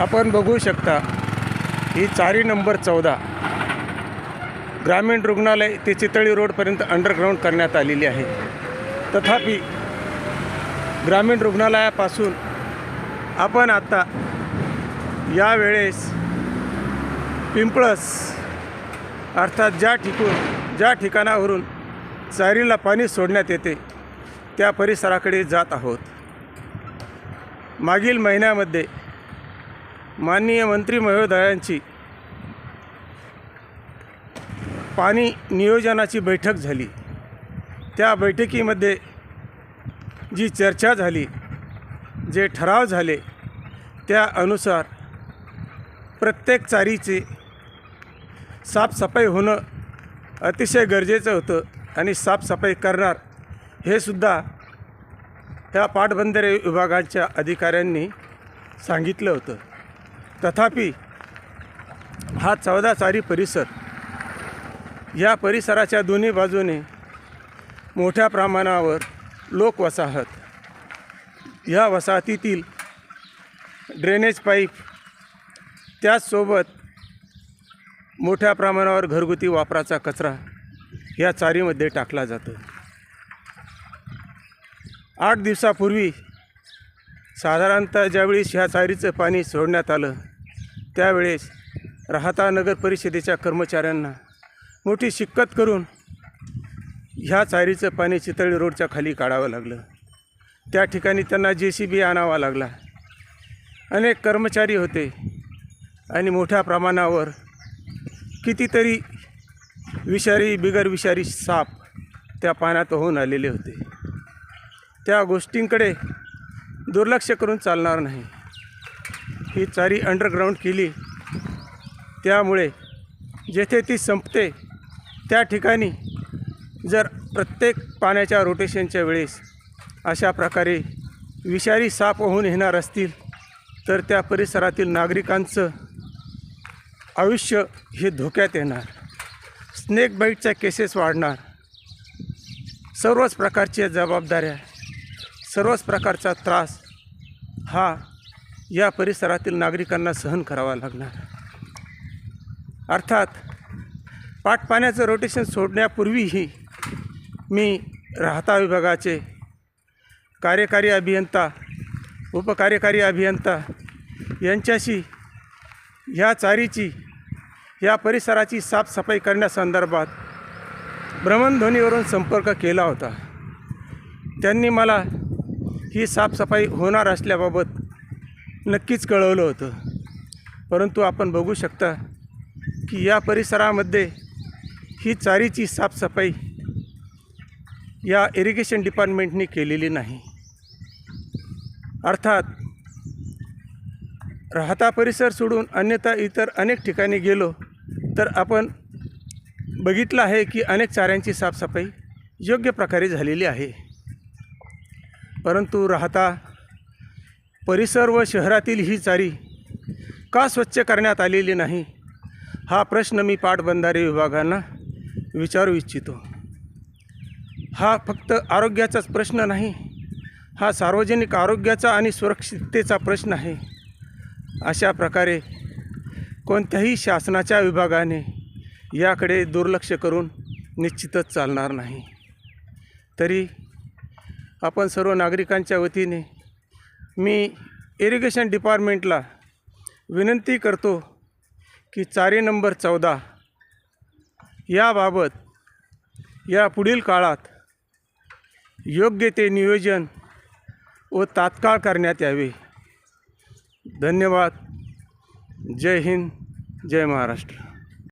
आपण बघू शकता ही चारी नंबर चौदा. ग्रामीण रुग्णालय ते चितळी रोडपर्यंत अंडरग्राऊंड करण्यात आलेली आहे. तथापि ग्रामीण रुग्णालयापासून आपण आता यावेळेस पिंपळस अर्थात ज्या ठिकून ज्या ठिकाणावरून चारीला पाणी सोडण्यात येते त्या परिसराकडे जात आहोत. मागील महिन्यामध्ये माननीय मंत्री महोदयांची पाणी नियोजनाची बैठक झाली. त्या बैठकीमध्ये जी चर्चा झाली जे ठराव झाले त्या अनुसार प्रत्येक चारीचे साफसफाई होणं अतिशय गरजेचं होतं आणि साफसफाई करणार हे सुद्धा त्या पाटबंधारे विभागाच्या अधिकाऱ्यांनी सांगितलं होतं. तथापि हा चौदा चारी परिसर या परिसराच्या दोन्ही बाजूने मोठ्या प्रमाणावर लोक वसाहत. या वसाहतीतील ड्रेनेज पाईप त्याचसोबत मोठ्या प्रमाणावर घरगुती वापराचा कचरा या चारीमध्ये टाकला जातो. आठ दिवसापूर्वी साधारणतः ज्यावेळेस ह्या चारीचं पाणी सोडण्यात आलं त्यावेळेस राहता नगर परिषदेच्या कर्मचाऱ्यांना मोठी शिक्कत करून ह्या चारीचं पाणी चितळी रोडच्या खाली काढावं लागलं. त्या ठिकाणी त्यांना जे सी बी आणावा लागला. अनेक कर्मचारी होते आणि मोठ्या प्रमाणावर कितीतरी विषारी बिगर विषारी साप त्या पाण्यात होऊन आलेले होते. त्या गोष्टींकडे दुर्लक्ष करून चालणार नाही. ही चारी अंडरग्राऊंड केली त्यामुळे जेथे ती संपते त्या ठिकाणी जर प्रत्येक पाण्याच्या रोटेशनच्या वेळेस अशा प्रकारे विषारी साप होऊन येणार असतील तर त्या परिसरातील नागरिकांचं आयुष्य हे धोक्यात येणार. स्नेक बाईटच्या केसेस वाढणार. सर्वच प्रकारच्या जबाबदाऱ्या सर्वच प्रकारचा त्रास हा या परिसरातील नागरिकांना सहन करावा लागणार. अर्थात पाटपाण्याचं रोटेशन सोडण्यापूर्वीही मी राहता विभागाचे कार्यकारी अभियंता उपकार्यकारी अभियंता यांच्याशी ह्या चारीची या परिसराची साफसफाई करण्यासंदर्भात भ्रमणध्वनीवरून संपर्क केला होता. त्यांनी मला ही साफसफाई होणार असल्याबाबत नक्कीच कळवलं होतं. परंतु आपण बघू शकता की या परिसरामध्ये ही चारीची साफसफाई या इरिगेशन डिपार्टमेंटने केलेली नाही. अर्थात राहता परिसर सोडून अन्यथा इतर अनेक ठिकाणी गेलो तर आपण बघितलं आहे की अनेक चाऱ्यांची साफसफाई योग्य प्रकारे झालेली आहे. परंतु राहता परिसर व शहरातील ही चारी का स्वच्छ करण्यात आलेली नाही? हा प्रश्न मी पाटबंधारे विभागांना विचारू इच्छितो. हा फक्त आरोग्याचाच प्रश्न नाही हा सार्वजनिक आरोग्याचा आणि सुरक्षिततेचा प्रश्न आहे. अशा प्रकारे कोणत्याही शासनाच्या विभागाने याकडे दुर्लक्ष करून निश्चितच चालणार नाही. तरी आपण सर्व नागरिकांच्या वतीने मी इरिगेशन डिपार्टमेंटला विनंती करतो की चारी नंबर चौदा याबाबत या पुढील काळात योग्य ते नियोजन व तात्काळ करण्यात यावे. धन्यवाद. जय हिंद. जय महाराष्ट्र.